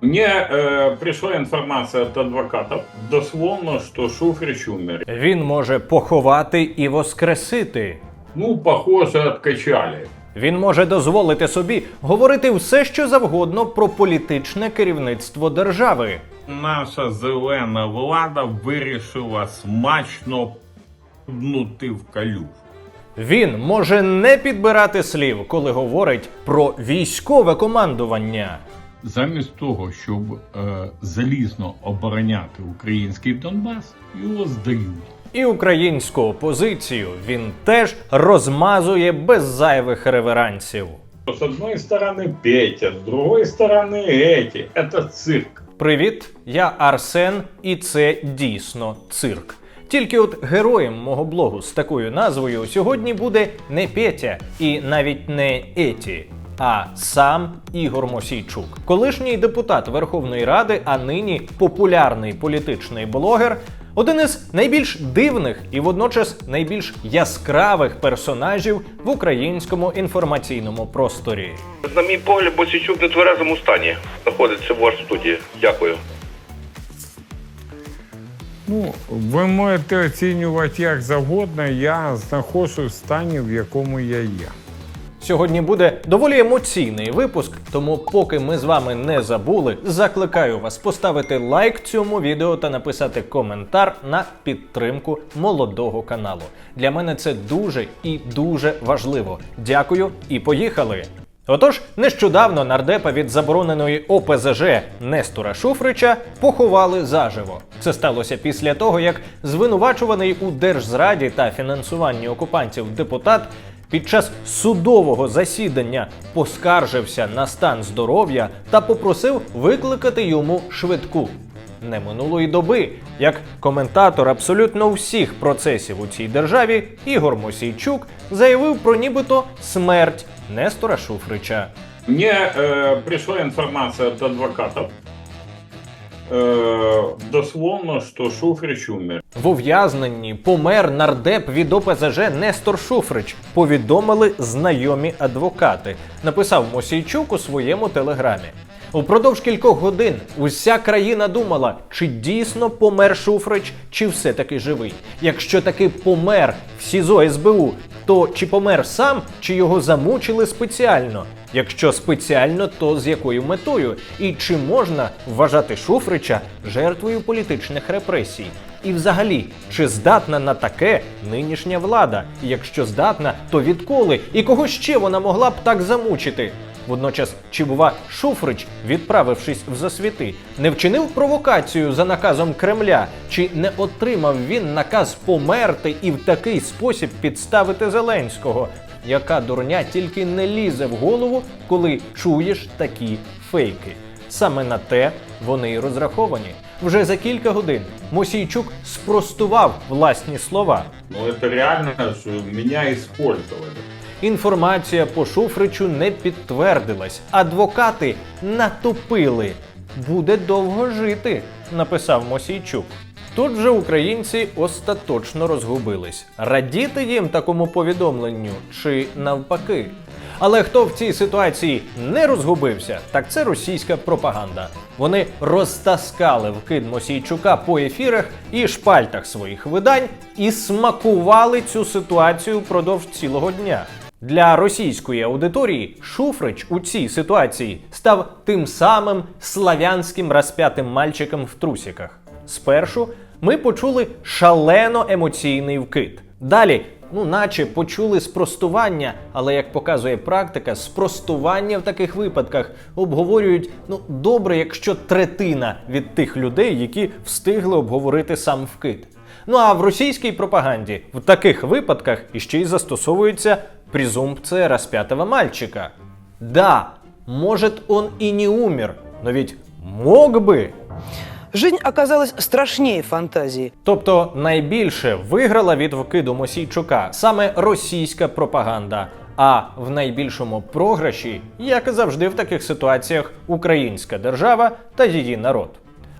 Мне э, пришла информация от адвокатов, дословно, что Шуфрич умер. Він може поховати і воскресити. Ну, похоже, откачали. Він може дозволити собі говорити все, що завгодно про політичне керівництво держави. Наша зелена влада вирішила смачно пнути в калюж. Він може не підбирати слів, коли говорить про військове командування Замість того, щоб е, залізно обороняти український Донбас, його здають. І українську опозицію він теж розмазує без зайвих реверансів. С одной стороны Петя, с другой стороны эти. Это цирк. Привіт, я Арсен, і це дійсно цирк. Тільки от героєм мого блогу з такою назвою сьогодні буде не Петя і навіть не Еті, а сам Ігор Мосійчук, колишній депутат Верховної Ради, а нині популярний політичний блогер. Один із найбільш дивних і водночас найбільш яскравих персонажів в українському інформаційному просторі. На мій погляд, Босічук в нетверезому стані знаходиться в вашій студії. Дякую. Ну, ви можете оцінювати як завгодно. Я знаходжусь в стані, в якому я є. Сьогодні буде доволі емоційний випуск, тому поки ми з вами не забули, закликаю вас поставити лайк цьому відео та написати коментар на підтримку молодого каналу. Для мене це дуже і дуже важливо. Дякую і поїхали! Отож, нещодавно нардепа від забороненої ОПЗЖ Нестора Шуфрича поховали заживо. Це сталося після того, як звинувачуваний у держзраді та фінансуванні окупантів депутат під час судового засідання поскаржився на стан здоров'я та попросив викликати йому швидку. Не минулої доби, як коментатор абсолютно всіх процесів у цій державі, Ігор Мосійчук заявив про нібито смерть Нестора Шуфрича. Мне э, пришла информация от адвокатов, э, дословно, що Шуфрич умер. В ув'язненні помер нардеп від ОПЗЖ Нестор Шуфрич. Повідомили знайомі адвокати. Написав Мосійчук у своєму телеграмі. Упродовж кількох годин уся країна думала, чи дійсно помер Шуфрич, чи все-таки живий. Якщо таки помер в СІЗО СБУ, то чи помер сам, чи його замучили спеціально? Якщо спеціально, то з якою метою? І чи можна вважати Шуфрича жертвою політичних репресій? І взагалі, чи здатна на таке нинішня влада? Якщо здатна, то відколи? І кого ще вона могла б так замучити? Водночас, чи бува Шуфрич, відправившись в засвіти, не вчинив провокацію за наказом Кремля, чи не отримав він наказ померти і в такий спосіб підставити Зеленського? Яка дурня тільки не лізе в голову, коли чуєш такі фейки? Саме на те вони й розраховані. Вже за кілька годин Мосійчук спростував власні слова. Ну, это реально, что меня использовали. Інформація по Шуфричу не підтвердилась. Адвокати натопили. Буде довго жити, написав Мосійчук. Тут же українці остаточно розгубились. Радіти їм такому повідомленню чи навпаки. Але хто в цій ситуації не розгубився, так це російська пропаганда. Вони розтаскали вкид Мосійчука по ефірах і шпальтах своїх видань і смакували цю ситуацію впродовж цілого дня. Для російської аудиторії Шуфрич у цій ситуації став тим самим славянським розп'ятим мальчиком в трусіках. Спершу ми почули шалено емоційний вкид. Далі, ну, наче почули спростування, але як показує практика, спростування в таких випадках обговорюють ну добре, якщо третина від тих людей, які встигли обговорити сам вкид. Ну а в російській пропаганді в таких випадках іще й застосовується презумпция распятого мальчика. Да, может он и не умер, но ведь мог би. Жизнь оказалась страшнее фантазии. Тобто найбільше виграла від вкиду Мосійчука саме російська пропаганда. А в найбільшому програші, як і завжди в таких ситуаціях, українська держава та її народ.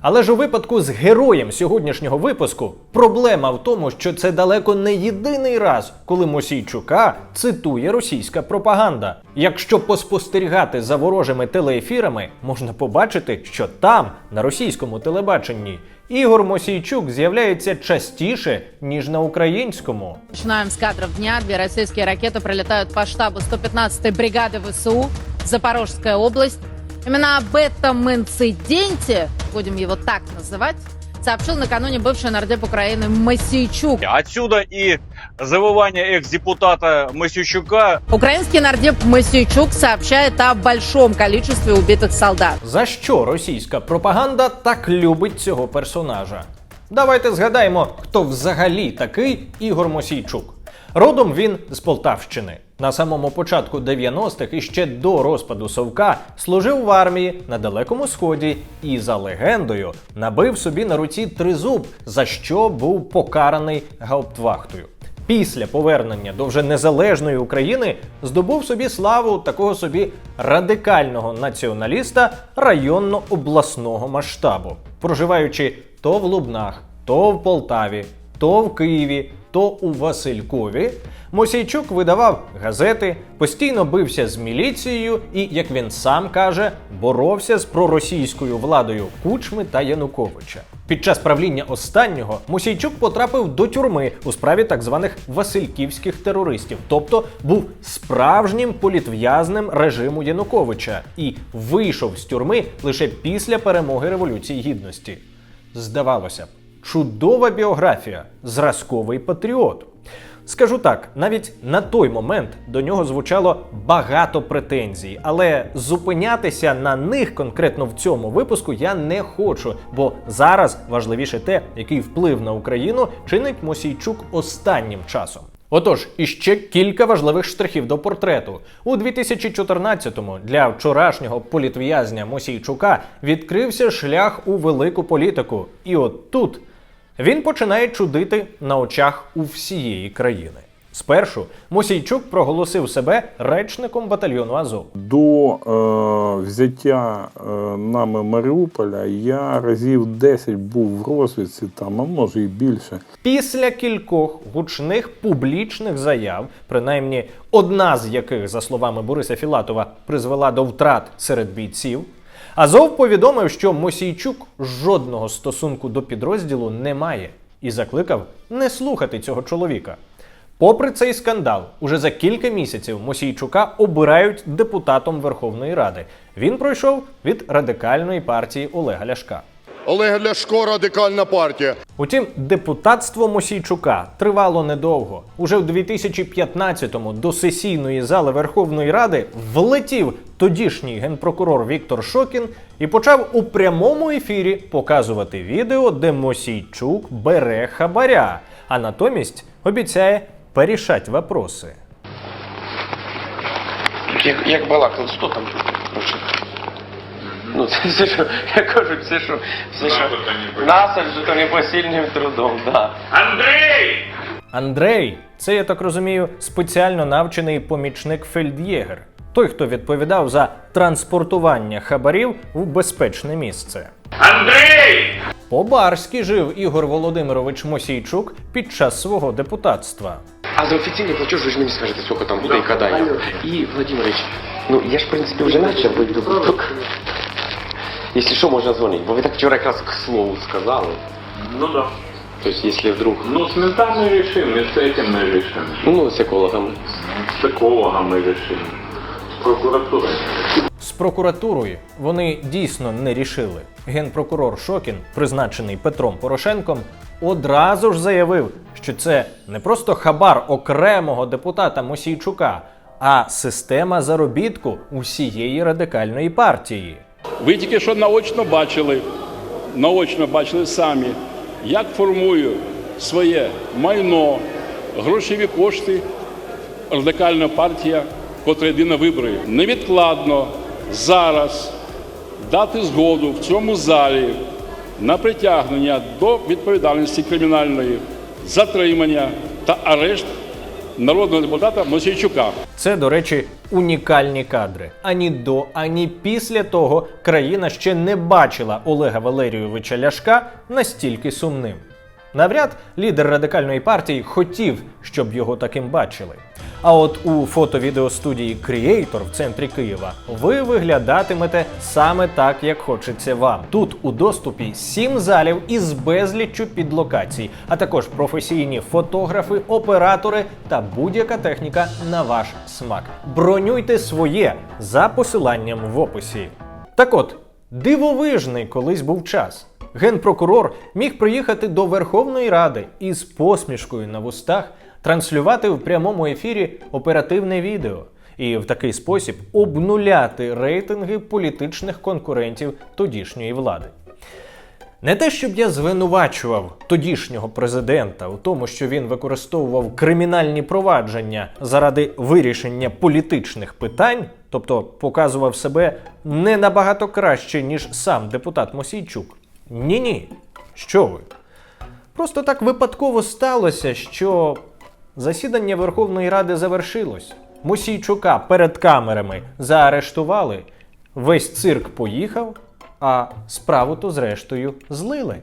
Але ж у випадку з героєм сьогоднішнього випуску проблема в тому, що це далеко не єдиний раз, коли Мосійчука цитує російська пропаганда. Якщо поспостерігати за ворожими телеефірами, можна побачити, що там, на російському телебаченні, Ігор Мосійчук з'являється частіше, ніж на українському. Начинаем с кадров дня. Две российские ракеты пролетают по штабу 115-й бригады ВСУ, Запорожская область. Именно об этом инциденте, будем его так называть, сообщил накануне бывший нардеп Украины Масейчук. Отсюда и завывание экс-депутата Масючука Украинский нардеп Масейчук сообщает о большом количестве убитых солдат. За що російська пропаганда так любить цього персонажа? Давайте згадаємо, хто взагалі такий Ігор Мосійчук. Родом він з Полтавщини. На самому початку 90-х і ще до розпаду Совка служив в армії на Далекому Сході і за легендою набив собі на руці тризуб, за що був покараний гауптвахтою. Після повернення до вже незалежної України здобув собі славу такого собі радикального націоналіста районно-обласного масштабу, проживаючи то в Лубнах, то в Полтаві, то в Києві, то у Василькові. Мосійчук видавав газети, постійно бився з міліцією і, як він сам каже, боровся з проросійською владою Кучми та Януковича. Під час правління останнього Мосійчук потрапив до тюрми у справі так званих Васильківських терористів, тобто був справжнім політв'язнем режиму Януковича і вийшов з тюрми лише після перемоги Революції Гідності. Здавалося б, чудова біографія, зразковий патріот. Скажу так, навіть на той момент до нього звучало багато претензій, але зупинятися на них конкретно в цьому випуску я не хочу, бо зараз важливіше те, який вплив на Україну чинить Мосійчук останнім часом. Отож, іще кілька важливих штрихів до портрету. У 2014-му для вчорашнього політв'язня Мосійчука відкрився шлях у велику політику. І от тут він починає чудити на очах у всієї країни. Спершу Мосійчук проголосив себе речником батальйону Азов. До е, взяття е, нами Маріуполя я разів 10 був в розвідці, там, а може і більше. Після кількох гучних публічних заяв, принаймні одна з яких, за словами Бориса Філатова, призвела до втрат серед бійців, Азов повідомив, що Мосійчук жодного стосунку до підрозділу не має і закликав не слухати цього чоловіка. Попри цей скандал, уже за кілька місяців Мосійчука обирають депутатом Верховної Ради. Він пройшов від радикальної партії Олега Ляшка. Олег Ляшко, радикальна партія. Утім, депутатство Мосійчука тривало недовго. Уже в 2015-му до сесійної зали Верховної Ради влетів тодішній генпрокурор Віктор Шокін і почав у прямому ефірі показувати відео, де Мосійчук бере хабаря, а натомість обіцяє порішати вопроси. Як, як балакали, що там? Ну, це все, що, я кажу, все, що, все, що насаджу, то непосильним трудом, да. Андрей, це я так розумію, спеціально навчений помічник фельд'єгер. Той, хто відповідав за транспортування хабарів в безпечне місце. Андрей! По-барськи жив Ігор Володимирович Мосійчук під час свого депутатства. А за офіційний платеж ви ж мені скажете, скільки там буде і коли. І, Владимирович, ну, я ж, в принципі, вже почав бути доброток. Якщо що, можна дзвонити, бо ви так вчора якраз к слову сказали. Ну да. Тобто, якщо вдруг, Ну, с ментами решим, и с этим мы решим. ну, з екологами. С экологом мы решим. С прокуратурой. З прокуратурою вони дійсно не рішили. Генпрокурор Шокін, призначений Петром Порошенком, одразу ж заявив, що це не просто хабар окремого депутата Мосійчука, а система заробітку усієї радикальної партії. Ви тільки що наочно бачили, наочно бачили самі, як формує своє майно, грошові кошти радикальна партія, котра йде на вибори. Невідкладно зараз дати згоду в цьому залі на притягнення до відповідальності кримінальної, затримання та арешт народного депутата Мосійчука. Це, до речі, унікальні кадри. Ані до, ані після того країна ще не бачила Олега Валерійовича Ляшка настільки сумним. Навряд лідер радикальної партії хотів, щоб його таким бачили. А от у фото-відеостудії Creator в центрі Києва ви виглядатимете саме так, як хочеться вам. Тут у доступі сім залів із безліччю підлокацій, а також професійні фотографи, оператори та будь-яка техніка на ваш смак. Бронюйте своє за посиланням в описі. Так от, дивовижний колись був час. Генпрокурор міг приїхати до Верховної Ради і з посмішкою на вустах транслювати в прямому ефірі оперативне відео і в такий спосіб обнуляти рейтинги політичних конкурентів тодішньої влади. Не те, щоб я звинувачував тодішнього президента у тому, що він використовував кримінальні провадження заради вирішення політичних питань, тобто показував себе не набагато краще, ніж сам депутат Мосійчук. Ні, ні. Що ви? Просто так випадково сталося, що засідання Верховної Ради завершилось. Мосійчука перед камерами заарештували, весь цирк поїхав, а справу то зрештою злили.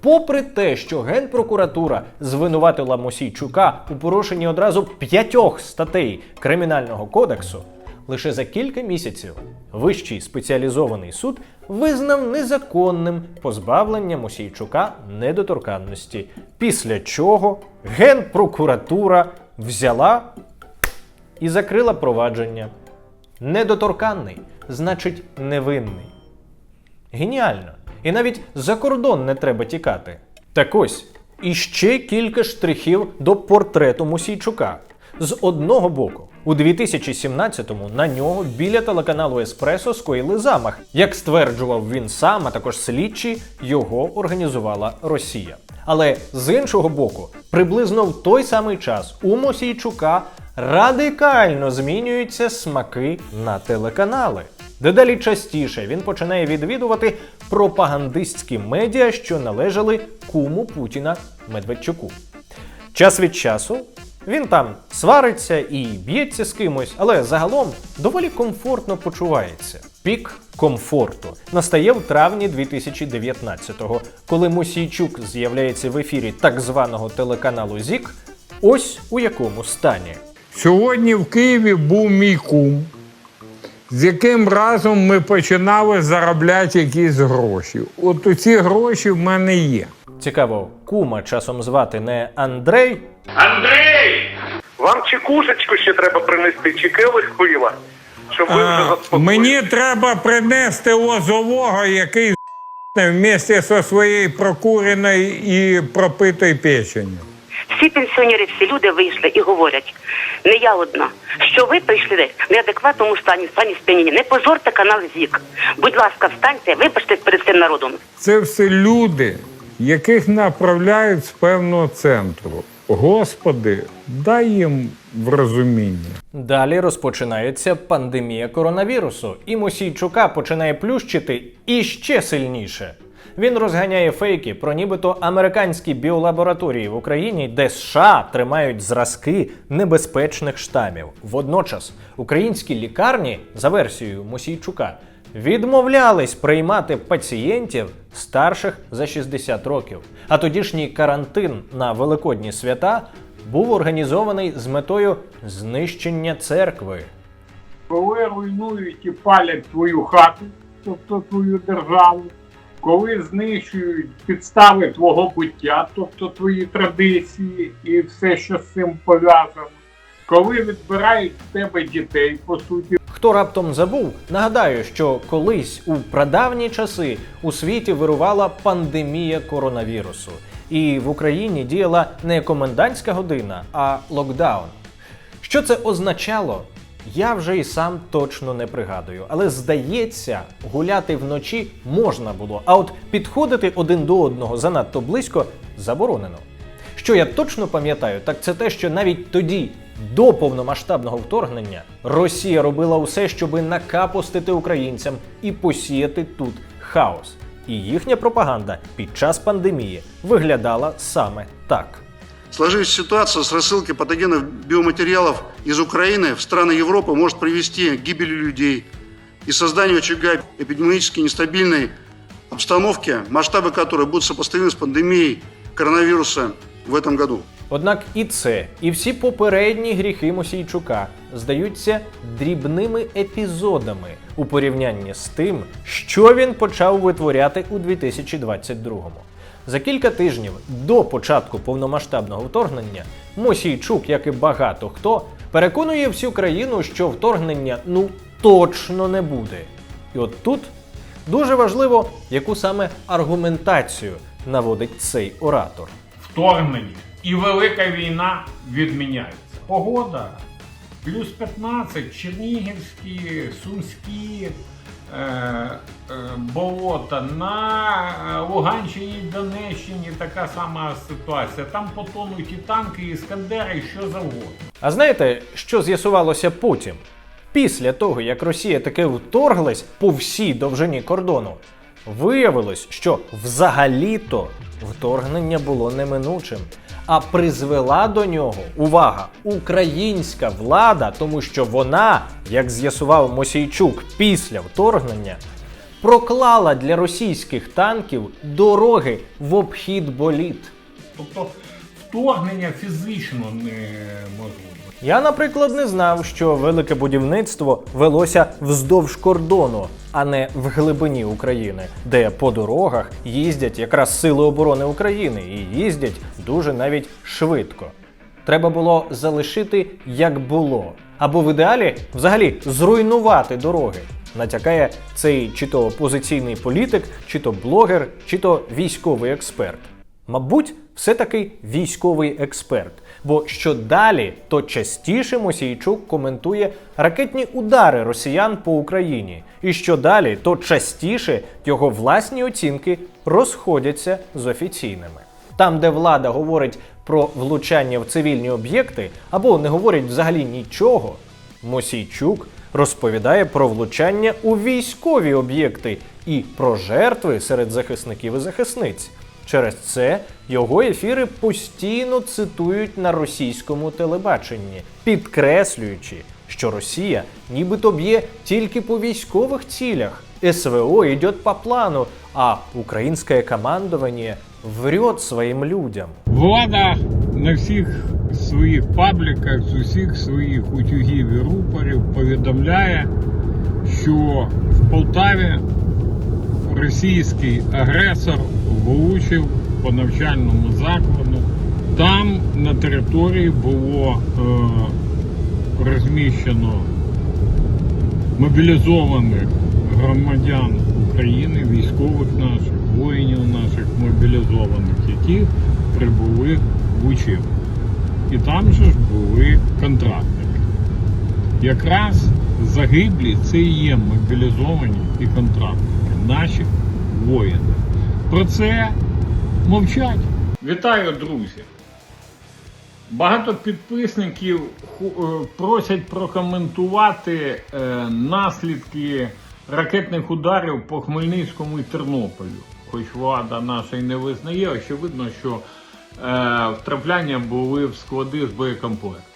Попри те, що Генпрокуратура звинуватила Мосійчука у порушенні одразу п'ятьох статей Кримінального кодексу, лише за кілька місяців Вищий спеціалізований суд визнав незаконним позбавлення Мосійчука недоторканності, після чого Генпрокуратура взяла і закрила провадження. Недоторканний значить невинний. Геніально. І навіть за кордон не треба тікати. Так ось, іще кілька штрихів до портрету Мосійчука. З одного боку, у 2017-му на нього біля телеканалу Еспресо скоїли замах. Як стверджував він сам, а також слідчі, його організувала Росія. Але з іншого боку, приблизно в той самий час у Мосійчука радикально змінюються смаки на телеканали. Дедалі частіше він починає відвідувати пропагандистські медіа, що належали куму Путіна Медведчуку. Час від часу він там свариться і б'ється з кимось, але загалом доволі комфортно почувається. Пік комфорту настає в травні 2019-го, коли Мосійчук з'являється в ефірі так званого телеканалу ЗІК. Ось у якому стані. Сьогодні в Києві був мій кум, з яким разом ми починали заробляти якісь гроші. От ці гроші в мене є. Цікаво, кума часом звати не Андрей, Вам чекушечку ще треба принести, чи келих пива, щоб ви вже А, заспокоїли. мені треба принести лозового, який вместе зі своєю прокуреною і пропитою печенью. Всі пенсіонери, всі люди вийшли і говорять, не я одна, що ви прийшли в неадекватному стані, в стані сп'яніння. Не позорте канал ЗІК. Будь ласка, встаньте, вибачте перед цим народом. Це все люди, яких направляють з певного центру. Господи, дай їм врозуміння. Далі розпочинається пандемія коронавірусу, і Мосійчука починає плющити іще сильніше. Він розганяє фейки про нібито американські біолабораторії в Україні, де США тримають зразки небезпечних штамів. Водночас українські лікарні, за версією Мосійчука, відмовлялись приймати пацієнтів старших за 60 років. А тодішній карантин на великодні свята був організований з метою знищення церкви. Коли руйнують і палять твою хату, тобто твою державу, коли знищують підстави твого буття, тобто твої традиції і все, що з цим пов'язано, коли відбирають в тебе дітей, по суті, Хто раптом забув, нагадаю, що колись у прадавні часи у світі вирувала пандемія коронавірусу, і в Україні діяла не комендантська година, а локдаун. Що це означало? Я вже і сам точно не пригадую, але здається, гуляти вночі можна було, а от підходити один до одного занадто близько заборонено. Що я точно пам'ятаю, так це те, що навіть тоді, до повномасштабного вторгнення, Росія робила усе, щоби накапустити українцям і посіяти тут хаос. І їхня пропаганда під час пандемії виглядала саме так. Сложившаяся ситуация с рассылкой патогенов биоматериалов из Украины в страны Европы может привести к гибели людей и созданию очага эпидемиологически нестабильной обстановки, масштабы которой будут сопоставимы с пандемией коронавируса в этом году. Однак і це, і всі попередні гріхи Мосійчука здаються дрібними епізодами у порівнянні з тим, що він почав витворяти у 2022-му. За кілька тижнів до початку повномасштабного вторгнення Мосійчук, як і багато хто, переконує всю країну, що вторгнення ну точно не буде. І от тут дуже важливо, яку саме аргументацію наводить цей оратор. Вторгнення і велика війна відміняються. Погода плюс 15, Чернігівські, Сумські е, е, болота. На е, Луганщині Донеччині така сама ситуація. Там потонуть і танки, і іскандери, і що завгодно. А знаєте, що з'ясувалося потім? Після того, як Росія таки вторглась по всій довжині кордону, виявилось, що взагалі-то вторгнення було неминучим, а призвела до нього увага, українська влада, тому що вона, як з'ясував Мосійчук після вторгнення, проклала для російських танків дороги в обхід боліт. Тобто вторгнення фізично неможливо. Я, наприклад, не знав, що велике будівництво велося вздовж кордону, а не в глибині України, де по дорогах їздять якраз сили оборони України і їздять дуже навіть швидко. Треба було залишити як було, або в ідеалі взагалі зруйнувати дороги. Натякає цей чи то опозиційний політик, чи то блогер, чи то військовий експерт. Мабуть, все-таки військовий експерт. Бо що далі, то частіше Мосійчук коментує ракетні удари росіян по Україні. І що далі, то частіше його власні оцінки розходяться з офіційними. Там, де влада говорить про влучання в цивільні об'єкти або не говорить взагалі нічого, Мосійчук розповідає про влучання у військові об'єкти і про жертви серед захисників і захисниць. Через це його ефіри постійно цитують на російському телебаченні, підкреслюючи, що Росія нібито б'є тільки по військових цілях. СВО йде по плану, а українське командування врет своїм людям. Влада на всіх своїх пабліках, з усіх своїх утюгів і рупорів повідомляє, що в Полтаві російський агресор влучив по навчальному закладу. Там на території було е, розміщено мобілізованих громадян України, військових наших, воїнів наших мобілізованих, які прибули в учебку. І там же ж були контрактники. Якраз загиблі це і є мобілізовані і контрактники, наші воїни. Про це мовчать. Вітаю, друзі! Багато підписників е, просять прокоментувати е, наслідки ракетних ударів по Хмельницькому і Тернополю. Хоч влада наша й не визнає, очевидно, що е, втрапляння були в склади з боєкомплектами.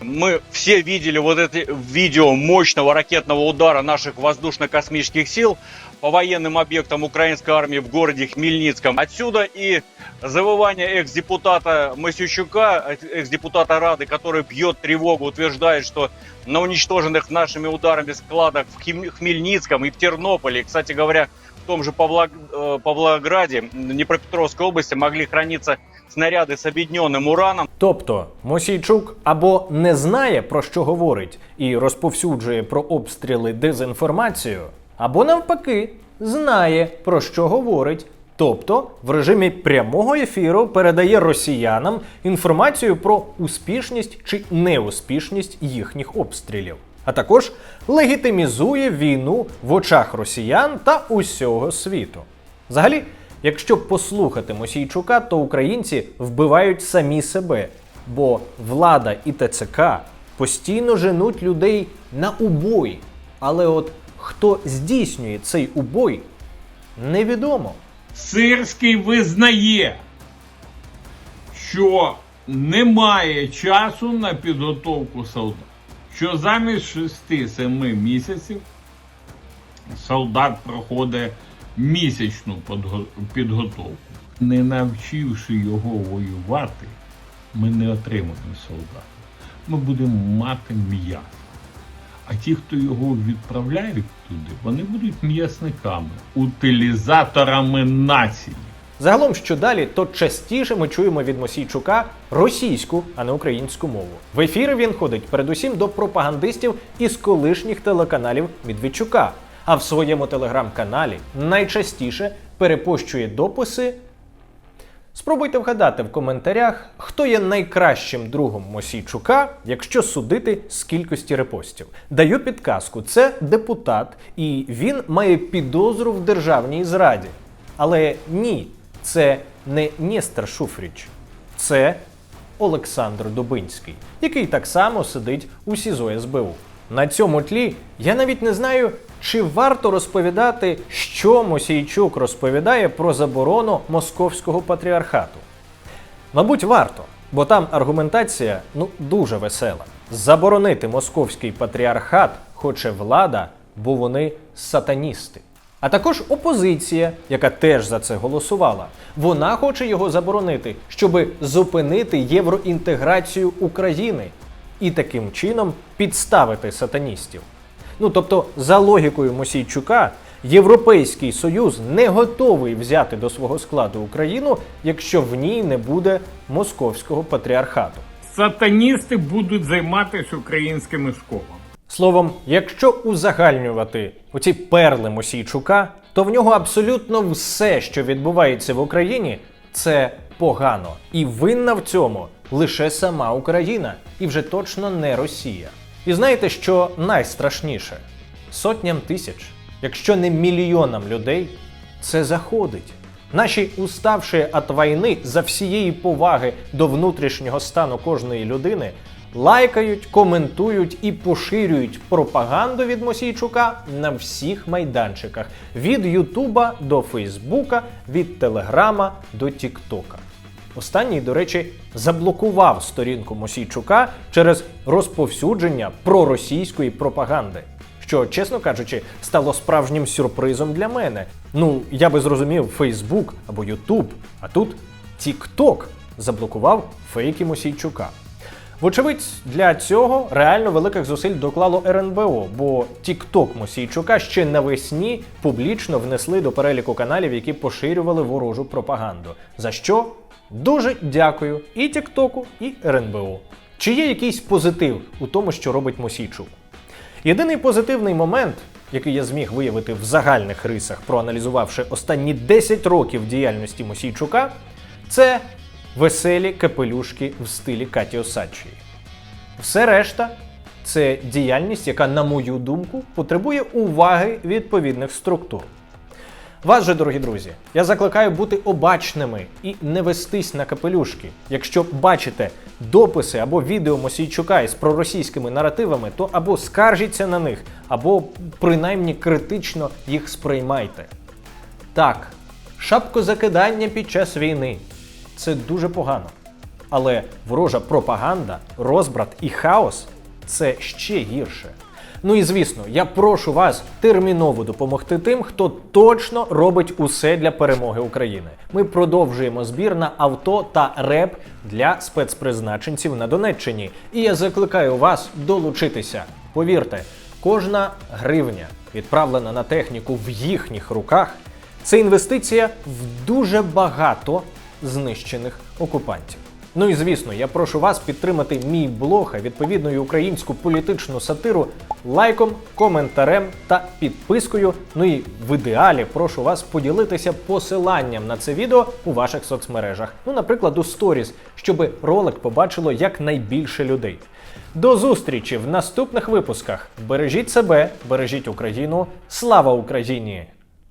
Мы все видели вот это видео мощного ракетного удара наших воздушно-космических сил по военным объектам украинской армии в городе Хмельницком. Отсюда и завывание экс-депутата Масючука, экс-депутата Рады, который бьет тревогу, утверждает, что на уничтоженных нашими ударами складах в Хим- Хмельницком и в Тернополе, кстати говоря, в том же Павлог- э, Павлограде, Днепропетровской области могли храниться снаряды с объединенным ураном. Тобто Мосійчук або не знає про що говорить і розповсюджує про обстріли дезінформацію, або навпаки знає про що говорить. Тобто в режимі прямого ефіру передає росіянам інформацію про успішність чи неуспішність їхніх обстрілів, а також легітимізує війну в очах росіян та усього світу. Взагалі, якщо послухати Мосійчука, то українці вбивають самі себе, бо влада і ТЦК постійно женуть людей на убой. Але от хто здійснює цей убой, невідомо. Сирський визнає, що немає часу на підготовку солдат. Що замість 6-7 місяців солдат проходить місячну підготовку. Не навчивши його воювати, ми не отримаємо солдата. Ми будемо мати м'ясо. А ті, хто його відправляють туди, вони будуть м'ясниками, утилізаторами нації. Загалом, що далі, то частіше ми чуємо від Мосійчука російську, а не українську мову. В ефіри він ходить передусім до пропагандистів із колишніх телеканалів Медведчука. А в своєму телеграм-каналі найчастіше перепощує дописи. Спробуйте вгадати в коментарях, хто є найкращим другом Мосійчука, якщо судити з кількості репостів. Даю підказку: це депутат, і він має підозру в державній зраді. Але ні, це не Нестер Шуфріч, це Олександр Дубинський, який так само сидить у СІЗО СБУ. На цьому тлі я навіть не знаю, чи варто розповідати, що Мосійчук розповідає про заборону московського патріархату. Мабуть, варто, бо там аргументація ну дуже весела. Заборонити московський патріархат хоче влада, бо вони сатаністи. А також опозиція, яка теж за це голосувала. Вона хоче його заборонити, щоб зупинити євроінтеграцію України і таким чином підставити сатаністів. Ну тобто, за логікою Мосійчука, Європейський Союз не готовий взяти до свого складу Україну, якщо в ній не буде московського патріархату. Сатаністи будуть займатися українськими школами. Словом, якщо узагальнювати оці перли Мосійчука, то в нього абсолютно все, що відбувається в Україні, це погано. І винна в цьому лише сама Україна, і вже точно не Росія. І знаєте, що найстрашніше? Сотням тисяч, якщо не мільйонам людей, це заходить. Наші уставші від війни за всієї поваги до внутрішнього стану кожної людини лайкають, коментують і поширюють пропаганду від Мосійчука на всіх майданчиках від Ютуба до Фейсбука, від Телеграма до Тіктока. Останній, до речі, заблокував сторінку Мосійчука через розповсюдження проросійської пропаганди. Що, чесно кажучи, стало справжнім сюрпризом для мене. Ну, я би зрозумів Фейсбук або Ютуб, а тут Тікток заблокував фейки Мосійчука. Вочевидь, для цього реально великих зусиль доклало РНБО, бо TikTok Мосійчука ще навесні публічно внесли до переліку каналів, які поширювали ворожу пропаганду. За що дуже дякую і Тіктоку, і РНБО. Чи є якийсь позитив у тому, що робить Мосійчук? Єдиний позитивний момент, який я зміг виявити в загальних рисах, проаналізувавши останні 10 років діяльності Мосійчука, це веселі капелюшки в стилі Каті Осадчої. Все решта це діяльність, яка, на мою думку, потребує уваги відповідних структур. Вас же, дорогі друзі, я закликаю бути обачними і не вестись на капелюшки. Якщо бачите дописи або відео Мосійчука із проросійськими наративами, то або скаржіться на них, або принаймні критично їх сприймайте. Так, шапкозакидання під час війни це дуже погано. Але ворожа пропаганда, розбрат і хаос це ще гірше. Ну і звісно, я прошу вас терміново допомогти тим, хто точно робить усе для перемоги України. Ми продовжуємо збір на авто та реп для спецпризначенців на Донеччині. І я закликаю вас долучитися. Повірте, кожна гривня, відправлена на техніку в їхніх руках, це інвестиція в дуже багато знищених окупантів. Ну і звісно, я прошу вас підтримати мій блог, а відповідно українську політичну сатиру лайком, коментарем та підпискою. Ну і в ідеалі прошу вас поділитися посиланням на це відео у ваших соцмережах. Ну, наприклад, у сторіс, щоб ролик побачило якнайбільше людей. До зустрічі в наступних випусках. Бережіть себе, бережіть Україну. Слава Україні!